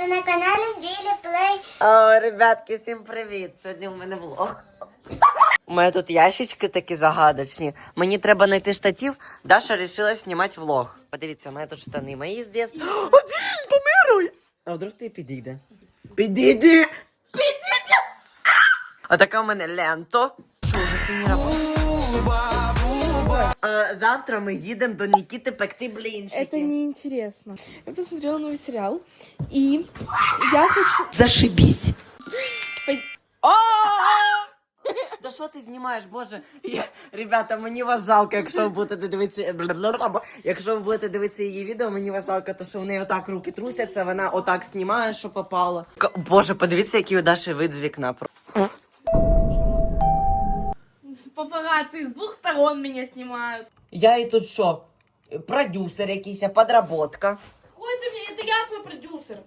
ви на каналі Ділі Плей. О, ребятки, всім привіт! Сьогодні у мене влог. У мене тут ящички такі загадочні. Мені треба знайти штатив. Даша вирішила знімати влог. Подивіться, у мене тут штани мої з дитинства. Один, помируй! А вдруг ти підійде? Підійди! Підійди! А така у мене лента. Що, вже сьогодні робота? А, завтра ми їдемо до Нікіти пекти блінчики. Это неинтересно. Я посмотрела новый сериал, и я хочу... Зашибісь. пой- Да що ти знімаєш, боже? Я... Ребята, мені вас жалко, якщо ви будете дивитися. бла-бла-бла. Якщо ви будете дивитися її відео, мені вас жалко, то що в неї отак руки трусяться, вона отак знімає, що попало. Боже, подивіться, який у Даші вид з вікна. Папарацци с двух сторон меня снимают. Я і тут що? Продюсер якийсь, а подработка. Ой, это, мне- это я твой продюсер.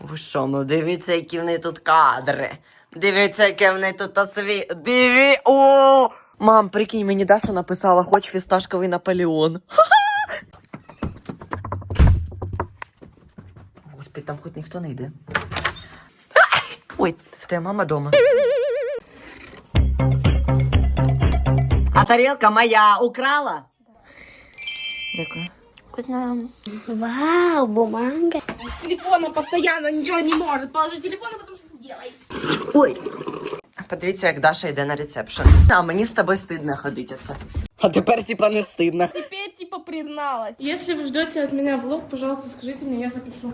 Ви що, ну дивіться, які в неї тут кадри. Дивіться, яке в неї тут осві... Диві... О! Мам, прикинь, мені Даша написала, хоч фісташковий Наполеон. Господи, там хоч ніхто не йде. Ой, в тебе мама дома. А тарілка моя украла? Дякую. Вкусно. Вау, бумага. С телефона постоянно ничего не может. Положи телефон, а потом что делай. Ой. Подивіться, як Даша йде на ресепшн. А мені з тобою стидно ходити оце. А тепер типа не стидно. Теперь типа призналась. Если вы ждете от меня влог, пожалуйста, скажите мне, я запишу.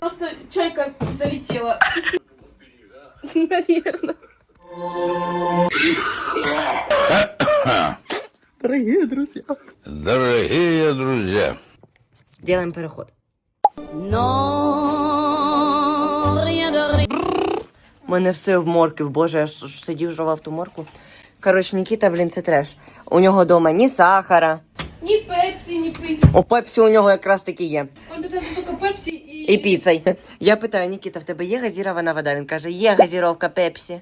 Просто чайка залетела. Наверное. Дорогі друзі. Дорогие друзья, Делаем переход. У мене все в морків, боже, я ж сидів жував ту морку. Коротше, Нікіта, блін, це треш. У нього вдома ні сахара. Ни пепси, ни пи. У Пепсі у нього якраз таки є. Он питается только пепси и... І піцей. Я питаю, Нікіта, в тебе є газірована вода? Він каже, є газіровка Пепсі.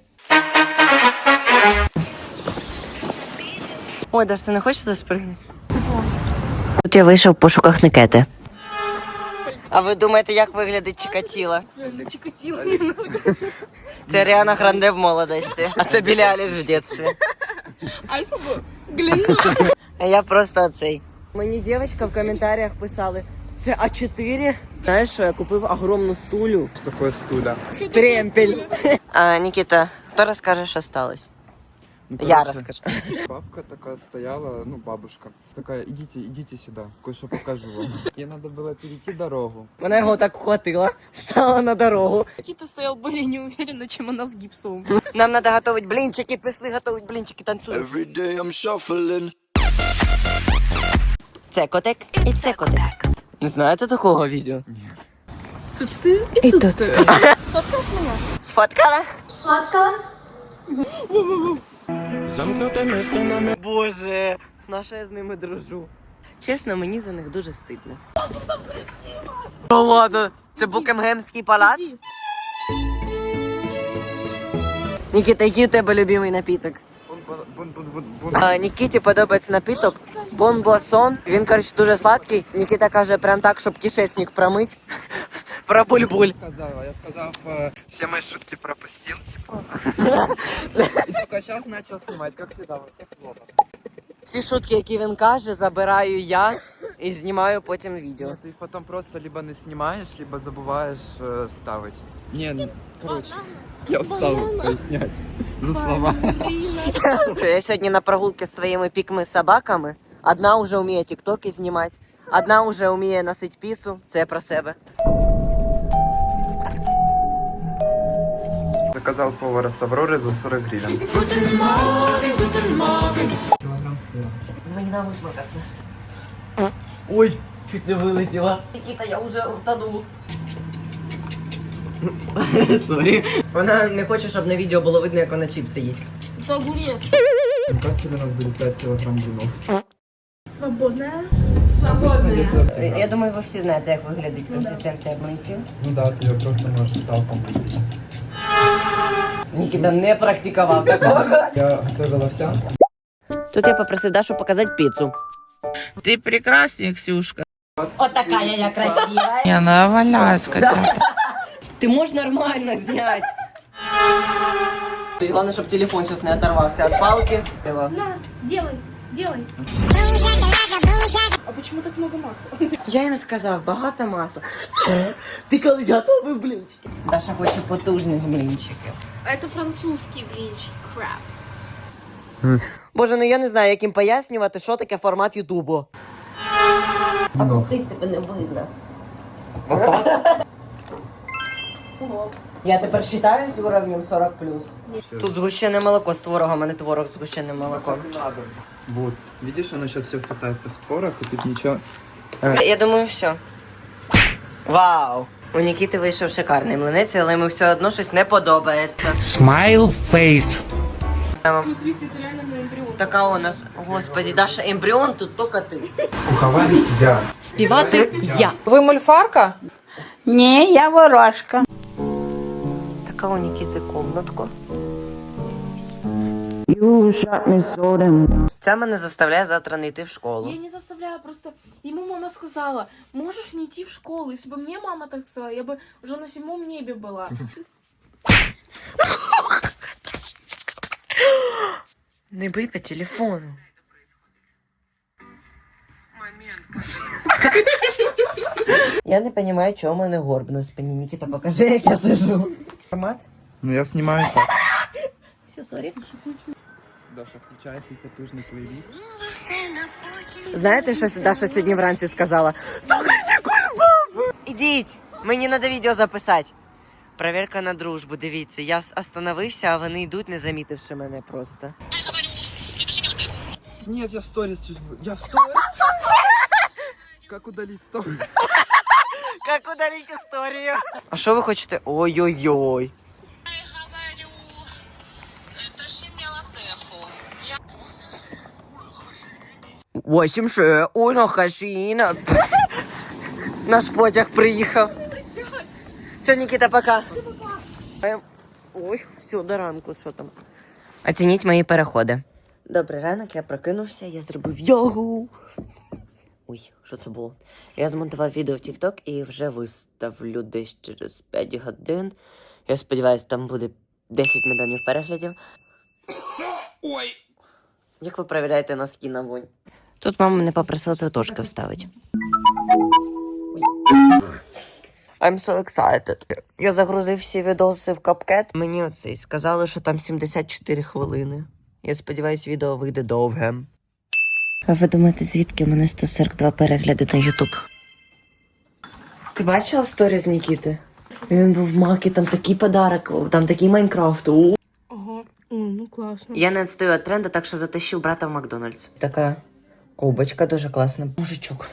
Ой, Даш, ти не хочеш туди спригнути? Тут я вийшов в пошуках Никети. А ви думаєте, як виглядить Чикатіло? Чикатило. Це Ріана Гранде в молодості, а це Білі Аліш в дитинстві. Альфа был. Глянь. А я просто цей. Мені дівчинка в коментарях писали, це А4. Знаєш, що я купив огромну стулю. Такое стуля? Тремпель. А, Нікіта, хто розкаже, що сталося? Ну, Я короче, розкажу. Бабка такая стояла, ну, бабушка, такая, идите, идите сюда, кое-что покажу вам. Ей надо было перейти дорогу. Вона його так ухватила, стала на дорогу. Никита стоял более неуверенно, чем она с гипсом. Нам треба готувати блінчики, пішли готувати блінчики, танцюємо. every day I'm shuffling. Це котик і це котик. Не знаєте такого відео? Тут стою и, тут, стою. Фоткаешь меня? Сфоткала? Сфоткала? Замкнутими стінами. Боже, наша я з ними дружу. Чесно, мені за них дуже стидно. Та ладно, це Букингемський палац? Нікіта, який у тебе любимий напіток? А, Нікіті подобається напіток Бонбосон. Він, коротше, дуже сладкий. Нікіта каже, прям так, щоб кишечник промить. Про буль-буль. Сказал, я сказал, э, все мои шутки пропустил, типа. И только сейчас начал снимать, как всегда, во всех влогах. Всі шутки, які він каже, забираю я і знімаю потім відео. Нет, ты их потом просто либо не снимаешь, либо забываешь э, ставить. Не, ну, короче, я устал пояснять за слова. Я сьогодні на прогулці з своїми пікми собаками. Одна вже вміє тіктоки знімати, одна вже вміє носити піцу. Це я про себе. Заказал повара с Авроры за 40 гривен. Килограмм сыра. Мені на висмикатися. Ой, чуть не вилетіла. Нікіта, я вже втону. Сорі. Вона не хоче, щоб на відео було видно, як вона чіпси їсть. Это огурец. Кажется, у нас будет 5 килограмм блинов. Свободная. Я думаю, ви всі знаєте, як виглядить консистенція блинців. Ну да, ты ее просто можешь салком выпить. Нікіта не практикував такого. Я готовила вся. Тут я попросив Дашу показати піцу. Ты прекрасная, Ксюшка. Отака я, я красива. Я наваляюсь, котята. Ти можеш нормально зняти. Ти головне, щоб телефон зараз не оторвався від палки. На, делай, делай. А почему так много масла? Я їм сказав, багато масла. Ти коли готовий блінчики? Даша хоче потужних блінчиків. А это французский блинчик, крабс. Боже, ну я не знаю, як їм пояснювати, що таке формат Ютубу. Опустись, тебе не видно. Я тепер вважаю з уровнем 40 Тут згущене молоко з творогом, а не творог з згущеним молоком. Надо. Вот. Видишь, оно сейчас все впитается в творог, и тут ничего. Я думаю, все. Вау! У Нікіти вийшов шикарний млинець, але йому все одно щось не подобається. Smile face. Смотрите, это реально на эмбрион. Така у нас, господі, Даша, ембріон тут тільки ти. Куховарить я. Співати я. Ви мульфарка? Ні, я ворожка. Така у Нікіти комнатка. Це мене заставляє завтра не йти в школу. Я не заставляю, просто ему мама сказала, можешь не идти в школу. Если бы мне мама так сказала, я бы уже на седьмом небе была. Не бий по телефону. Я не розумію, чого в мене горб на спині. Нікіта, покажи, як я сижу. Формат? Ну я снимаю так. Все, сорі. Даша, включай свій потужний плейліст. Знаєте, що Даша сьогодні вранці сказала? Ідіть, мені треба відео записати. Проверка на дружбу, дивіться, я с- остановився, а вони йдуть, не замітивши мене просто. Нет, я в сторис чуть... в- Я в сторис. Как удалить сторис? Як удалить історію? А що ви хочете? Ой-ой-ой. Восім ше, уно хашіна. Наш потяг приїхав. Все, Нікіта, пока. Е, Ой, все, до ранку, що там. Оцініть мої переходи. Добрий ранок, я прокинувся, я зробив йогу. Ой, що це було? Я змонтував відео в TikTok і вже виставлю десь через 5 годин. Я сподіваюся, там буде 10 мільйонів переглядів. Ой. Як ви перевіряєте носки на вонь? Тут мама мене попросила цвіточки вставити. I'm so excited. Я загрузив всі відоси в капкет. Мені оцей сказали, що там 74 хвилини. Я сподіваюся, відео вийде довге. А ви думаєте, звідки у мене 142 перегляди на Ютуб? Ти бачила сторіз Нікіти? Він був в макі, там такий подарок, там такий Майнкрафт. Ага, О, ну классно. Я не відстаю від тренду, так що затащив брата в Макдональдс. Така ковбочка дуже класна. Мужичок.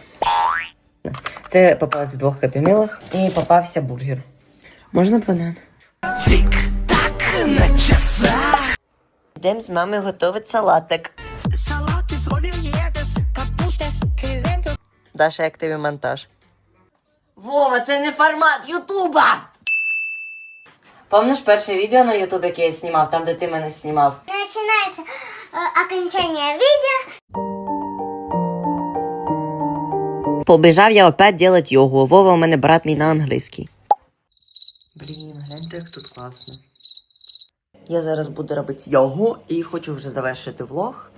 Це попалось в двох хеппі-мілах і попався бургер. Можна банан? Тік-так на часах. Йдемо з мамою готувати салатик. Даша, як тобі монтаж? Вова, це не формат Ютуба! Помниш перше відео на Ютуб, яке я знімав, там, де ти мене знімав? Начинается э, окончание видео. Побіжав я опять делать йогу. Вова у мене брат мій на англійський. Блін, гляньте, як тут класно. Я зараз буду робити йогу і хочу вже завершити влог.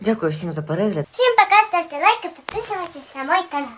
Дякую всім за перегляд. Всем пока, ставьте лайк и подписывайтесь на мой канал.